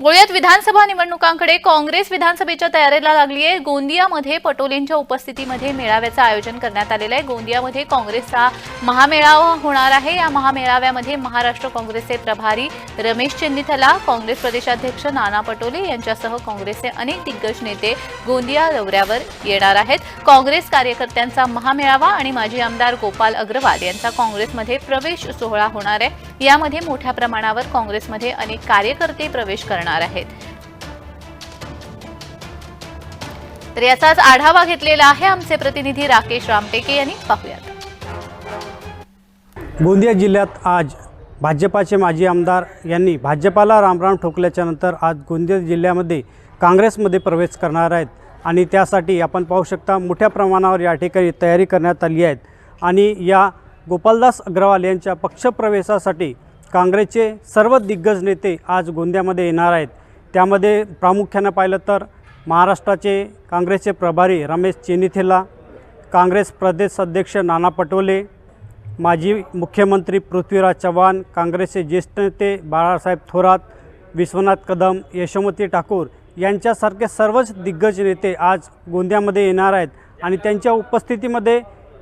गोव्यात विधानसभा निवडणुकांकडे काँग्रेस विधानसभेच्या तयारीला लागली आहे गोंदियामध्ये पटोलेंच्या उपस्थितीमध्ये मेळाव्याचं आयोजन करण्यात आलेलं आहे. गोंदियामध्ये काँग्रेसचा महामेळावा होणार आहे. या महामेळाव्यामध्ये महाराष्ट्र काँग्रेसचे प्रभारी रमेश चेन्निथला काँग्रेस प्रदेशाध्यक्ष नाना पटोले यांच्यासह काँग्रेसचे अनेक दिग्गज नेते गोंदिया दौऱ्यावर येणार आहेत. काँग्रेस कार्यकर्त्यांचा महामेळावा आणि माजी आमदार गोपाल अग्रवाल यांचा काँग्रेसमध्ये प्रवेश सोहळा होणार आहे. यामध्ये मोठ्या प्रमाणावर काँग्रेसमध्ये अनेक कार्यकर्ते प्रवेश करणार आहेत. तर याचाच आढावा घेतलेला आहे आमचे प्रतिनिधी राकेश रामटेके यांनी. पाहूयात. गोंदिया जिल्ह्यात आज भाजपाचे माजी आमदार यांनी भाजपाला रामराम ठोकल्याच्या नंतर आज गोंदिया जिल्ह्यामध्ये काँग्रेसमध्ये प्रवेश करणार आहेत. आणि त्यासाठी आपण पाहू शकता मोठ्या प्रमाणावर या ठिकाणी तयारी करण्यात आली आहेत आणि या गोपालदास अग्रवाल यांच्या पक्षप्रवेशासाठी काँग्रेसचे सर्व दिग्गज नेते आज गोंदियामध्ये येणार आहेत. त्यामध्ये प्रामुख्यानं पाहिलं तर महाराष्ट्राचे काँग्रेसचे प्रभारी रमेश चेनिथेला काँग्रेस प्रदेश अध्यक्ष नाना पटोले माजी मुख्यमंत्री पृथ्वीराज चव्हाण काँग्रेसचे ज्येष्ठ नेते बाळासाहेब थोरात विश्वनाथ कदम यशोमती ठाकूर यांच्यासारखे सर्वच दिग्गज नेते आज गोंदियामध्ये येणार आहेत आणि त्यांच्या उपस्थितीमध्ये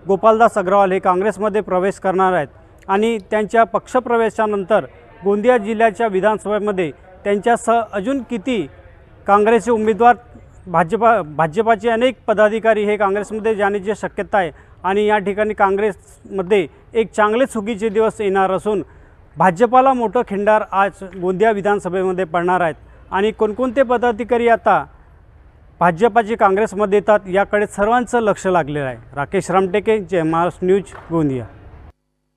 गोपालदास अग्रवाल हे काँग्रेसमध्ये प्रवेश करणार आहेत. आणि त्यांच्या पक्षप्रवेशानंतर गोंदिया जिल्ह्याच्या विधानसभेमध्ये त्यांच्यासह अजून किती काँग्रेसचे उमेदवार भाजपा भाजपाचे अनेक पदाधिकारी हे काँग्रेसमध्ये जाण्याची शक्यता आहे. आणि या ठिकाणी काँग्रेसमध्ये एक चांगले चुकीचे दिवस येणार असून भाजपाला मोठं खिंडार आज गोंदिया विधानसभेमध्ये पडणार आहेत. आणि कोणकोणते पदाधिकारी आता भाजपाचे काँग्रेसमध्ये येतात याकडे सर्वांचं लक्ष लागलेलं आहे. राकेश रामटेके जय महाराष्ट्र न्यूज गोंदिया.